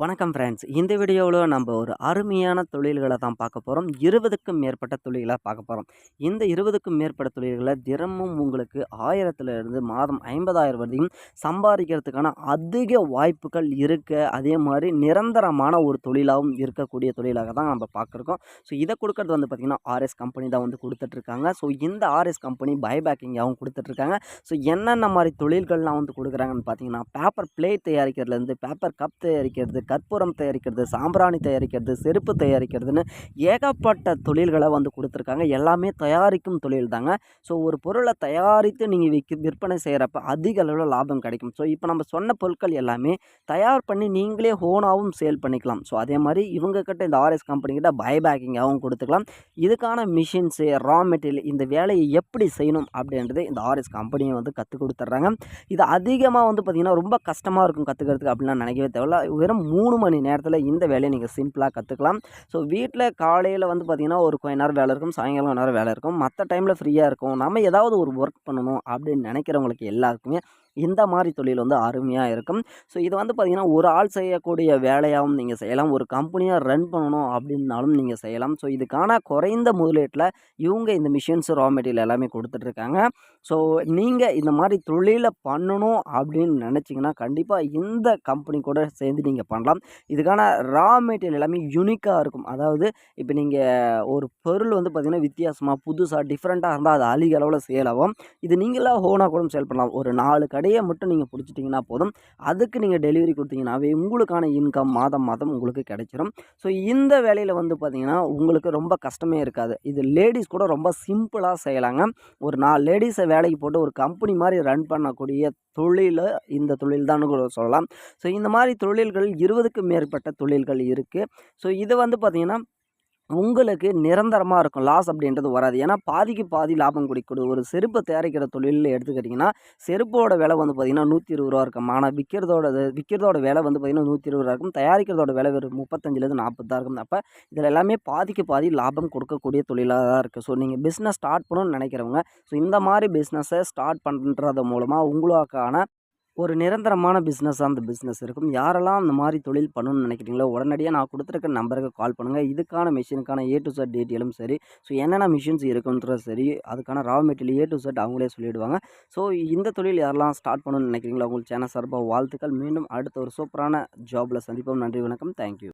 வணக்கம் ஃப்ரெண்ட்ஸ் இந்த வீடியோவில் நம்ம ஒரு அருமையான தொழில்களை தான் பார்க்க போகிறோம் இருபதுக்கும் மேற்பட்ட தொழில்களை பார்க்க போகிறோம் இந்த இருபதுக்கும் மேற்பட்ட தொழில்களை தினமும் உங்களுக்கு ஆயிரத்துலேருந்து மாதம் ஐம்பதாயிரம் வரையும் சம்பாதிக்கிறதுக்கான அதிக வாய்ப்புகள் இருக்க. அதே மாதிரி நிரந்தரமான ஒரு தொழிலாகவும் இருக்கக்கூடிய தொழிலாக தான் நம்ம பார்க்குறோம். ஸோ இதை கொடுக்கறது வந்து பார்த்திங்கன்னா ஆர்எஸ் கம்பெனி தான் வந்து கொடுத்துட்ருக்காங்க. ஸோ இந்த ஆர்எஸ் கம்பெனி பைபேக்கிங்காகவும் கொடுத்துட்ருக்காங்க. ஸோ என்னென்ன மாதிரி தொழில்கள்லாம் வந்து கொடுக்குறாங்கன்னு பார்த்தீங்கன்னா பேப்பர் பிளேட் தயாரிக்கிறதுலேருந்து பேப்பர் கப் தயாரிக்கிறது கற்பூரம் தயாரிக்கிறது சாம்பிராணி தயாரிக்கிறது செருப்பு தயாரிக்கிறதுன்னு ஏகப்பட்ட தொழில்களை வந்து கொடுத்துருக்காங்க. எல்லாமே தயாரிக்கும் தொழில் தாங்க ஸோ ஒரு பொருளை தயாரித்து நீங்கள் விற்க விற்பனை செய்கிறப்ப அதிக அளவில் லாபம் கிடைக்கும். ஸோ இப்போ நம்ம சொன்ன பொருட்கள் எல்லாமே தயார் பண்ணி நீங்களே ஹோனாகவும் சேல் பண்ணிக்கலாம். ஸோ அதே மாதிரி இவங்கக்கிட்ட இந்த ஆர்எஸ் கம்பெனிக்கிட்ட பைபேக்கிங்காகவும் கொடுத்துக்கலாம். இதுக்கான மிஷின்ஸு ரா மெட்டீரியல் இந்த வேலையை எப்படி செய்யணும் அப்படின்றது இந்த ஆர்எஸ் கம்பெனியை வந்து கற்றுக் கொடுத்துட்றாங்க. இது அதிகமாக வந்து பார்த்திங்கன்னா ரொம்ப கஷ்டமாக இருக்கும் கற்றுக்கிறதுக்கு அப்படின்னா நினைக்கவே தேவையில்ல. வெறும் மூணு மணி நேரத்தில் இந்த வேலையை நீங்கள் சிம்பிளாக கற்றுக்கலாம் ஸோ வீட்டில் காலையில் வந்து பார்த்திங்கன்னா ஒரு கொஞ்ச நேரம் வேலை இருக்கும் சாயங்காலம் கொஞ்ச நேரம் வேலை இருக்கும். மற்ற டைமில் ஃப்ரீயாக இருக்கும். நம்ம ஏதாவது ஒரு ஒர்க் பண்ணணும் அப்படின்னு நினைக்கிறவங்களுக்கு எல்லாருக்குமே இந்த மாதிரி தொழில் வந்து அருமையாக இருக்கும். ஸோ இது வந்து பார்த்திங்கன்னா ஒரு ஆள் செய்யக்கூடிய வேலையாகவும் நீங்கள் செய்யலாம். ஒரு கம்பெனியாக ரன் பண்ணணும் அப்படின்னாலும் நீங்கள் செய்யலாம். ஸோ இதுக்கான குறைந்த முதலீட்டில் இவங்க இந்த மிஷின்ஸ் ரா மெட்டீரியல் எல்லாமே கொடுத்துட்ருக்காங்க. ஸோ நீங்கள் இந்த மாதிரி தொழிலை பண்ணணும் அப்படின்னு நினச்சிங்கன்னா கண்டிப்பாக இந்த கம்பெனி கூட சேர்ந்து நீங்கள் பண்ணலாம். இதுக்கான ரா மெட்டீரியல் எல்லாமே யூனிக்காக இருக்கும். அதாவது இப்போ நீங்கள் ஒரு பொருள் வந்து பார்த்திங்கன்னா வித்தியாசமாக புதுசாக டிஃப்ரெண்ட்டாக இருந்தால் அது அதிக அளவில் சேல் ஆகும். இது நீங்களாக ஹோனாக கூட சேல் பண்ணலாம். ஒரு நாலு கடை கடையை மட்டும் நீங்கள் பிடிச்சிட்டிங்கன்னா போதும். அதுக்கு நீங்கள் டெலிவரி கொடுத்தீங்கன்னாவே உங்களுக்கான இன்கம் மாதம் மாதம் உங்களுக்கு கிடைச்சிரும். ஸோ இந்த வேலையில் வந்து பார்த்திங்கன்னா உங்களுக்கு ரொம்ப கஷ்டமே இருக்காது. இது லேடிஸ் கூட ரொம்ப சிம்பிளாக செய்யலாங்க. ஒரு நாலு லேடிஸை வேலைக்கு போட்டு ஒரு கம்பெனி மாதிரி ரன் பண்ணக்கூடிய தொழில் இந்த தொழில் தான் கூட சொல்லலாம். ஸோ இந்த மாதிரி தொழில்கள் இருபதுக்கும் மேற்பட்ட தொழில்கள் இருக்குது ஸோ இது வந்து பார்த்திங்கன்னா உங்களுக்கு நிரந்தரமாக இருக்கும். லாஸ் அப்படின்றது வராது. ஏன்னா பாதிக்கு பாதி லாபம் கொடுக்கக்கூடிய ஒரு செருப்பை தயாரிக்கிற தொழிலில் எடுத்துக்கிட்டிங்கன்னா செருப்போட விலை வந்து பார்த்திங்கன்னா நூற்றி இருபது ரூபா இருக்கும். ஆனால் விற்கிறதோட விற்கிறதோட விலை வந்து பார்த்திங்கன்னா நூற்றி இருபது ரூபா இருக்கும். தயாரிக்கிறதோட விலை வெறும் முப்பத்தஞ்சிலேருந்து நாற்பது தான் இருக்கும். அப்போ இதில் எல்லாமே பாதிக்கு பாதி லாபம் கொடுக்கக்கூடிய தொழிலாக தான் இருக்குது ஸோ நீங்கள் பிஸ்னஸ் ஸ்டார்ட் பண்ணணும்னு நினைக்கிறவங்க ஸோ இந்த மாதிரி பிஸ்னஸை ஸ்டார்ட் பண்ணுறது மூலமாக உங்களுக்கான ஒரு நிரந்தரமான பிஸ்னஸாக அந்த பிஸ்னஸ் இருக்கும். யாரெல்லாம் அந்த மாதிரி தொழில் பண்ணணும்னு நினைக்கிறீங்களோ உடனடியாக நான் கொடுத்துருக்க நம்பருக்கு கால் பண்ணுங்கள் இதுக்கான மிஷினுக்கான ஏ டு செட் டீட்டெயிலும் சரி. ஸோ என்னென்ன மிஷின்ஸ் இருக்குன்றது சரி அதுக்கான raw material A to Z அவங்களே சொல்லிவிடுவாங்க ஸோ இந்த தொழில் யாரெல்லாம் ஸ்டார்ட் பண்ணணும்னு நினைக்கிறீங்களோ உங்களுக்கு சேனல் சார்பாக வாழ்த்துக்கள். மீண்டும் அடுத்த ஒரு சூப்பரான ஜாபில் சந்திப்போம். நன்றி வணக்கம். தேங்க்யூ